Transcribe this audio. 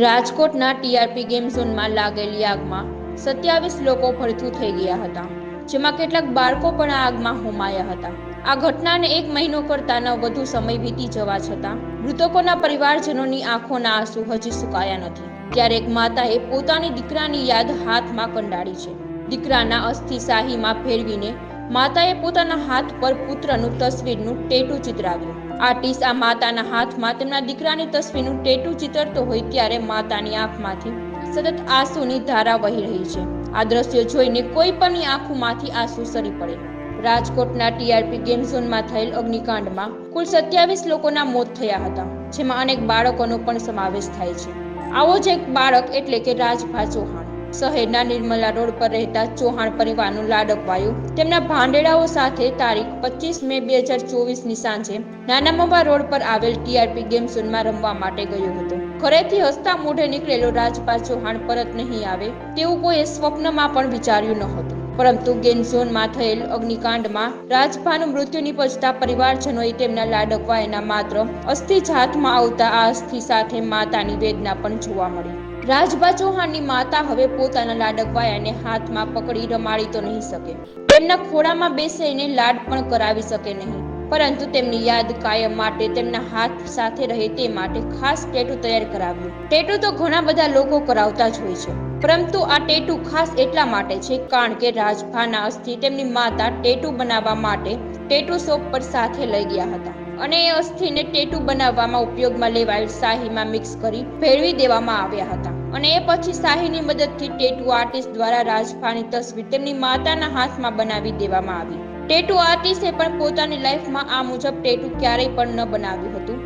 રાજકોટના TRP game ઝોનમાં લાગેલી આગમાં સત્યાવીસ લોકો ભડથું થઈ ગયા હતા, જેમાં કેટલાક બાળકો પણ આ આગમાં હોમાયા હતા. આ ઘટનાને એક મહિનો કરતાં વધુ સમય વીતી જવા છતાં મૃતકોના પરિવારજનોની આંખોના આંસુ હજી સુકાયા નથી. ત્યારે એક માતાએ પોતાની દીકરાની યાદ હાથમાં કંડાળી છે. દીકરાના અસ્થિ શાહીમાં ફેરવીને માતાએ પોતાના હાથ પર પુત્રનું તસવીરનું ટેટુ ચિતરાવ્યું. આર્ટિસ્ટ આ માતાના હાથમાં તેમના દીકરાની તસવીરનું ટેટુ ચિતરતો હોય ત્યારે માતાની આંખમાંથી સતત આંસુની ધારા વહી રહી છે. આ દ્રશ્યો જોઈને કોઈ પણની આંખોમાંથી આંસુ સરી પડે. રાજકોટના ટીઆરપી ગેમ ઝોનમાં થયેલ અગ્નિકાંડમાં કુલ સત્યાવીસ લોકોના મોત થયા હતા, જેમાં અનેક બાળકોનો પણ સમાવેશ થાય છે. આવો જ એક બાળક એટલે કે રાજભા ચૌહાણ. શહેરના નિર્મલા રોડ પર રહેતા ચૌહાણ પરિવારનું લાડકવાયું તેમના ભાંડેડાઓ સાથે તારીખ પચીસ મે બે હજાર ચોવીસની સાંજે નાના મવા રોડ પર આવેલ ટીઆરપી ગેમ ઝોનમાં રમવા માટે ગયો હતો. ઘરેથી હસતા મોઢે નીકળેલો રાજપા ચૌહાણ પરત નહીં આવે તેવું કોઈએ સ્વપ્નમાં પણ વિચાર્યું નહોતું. પરંતુ ગેમ ઝોનમાં થયેલ અગ્નિકાંડમાં રાજભાનું મૃત્યુ નિપજતા પરિવારજનોએ તેમના લાડકવાયના માત્ર અસ્થિ જાતમાં આવતા આ અસ્થિ સાથે માતાની વેદના પણ જોવા મળી. રાજભા ચૌહાણની માતા હવે પોતાના લાડકવાયાને હાથમાં પકડી રમાડી તો નહીં શકે. તેમના ખોળામાં બેસીને લાડ પણ કરાવી શકે નહીં. પરંતુ તેમની યાદ કાયમ માટે તેમના હાથ સાથે રહે તે માટે ખાસ ટેટુ તૈયાર કરાવ્યું. ટેટુ તો ઘણા બધા લોકો કરાવતા જ હોય છે. પરંતુ આ ટેટુ ખાસ એટલા માટે છે કારણ કે રાજભાના અસ્થિ તેમની માતા ટેટુ બનાવવા માટે ટેટુ શોપ પર સાથે લઈ ગયા હતા. અને એ અસ્થિને ટેટુ બનાવવામાં ઉપયોગમાં લેવાયેલ શાહીમાં મિક્સ કરી ભેળવી દેવામાં આવ્યા હતા. અને એ પછી શાહીની મદદથી ટેટુ આર્ટિસ્ટ દ્વારા રાજભાની તસવીર તેમની માતાના હાથમાં બનાવી દેવામાં આવી. ટેટુ આર્ટિસ્ટે પણ પોતાની લાઈફમાં આ મુજબ ટેટુ ક્યારેય પણ ન બનાવ્યું હતું.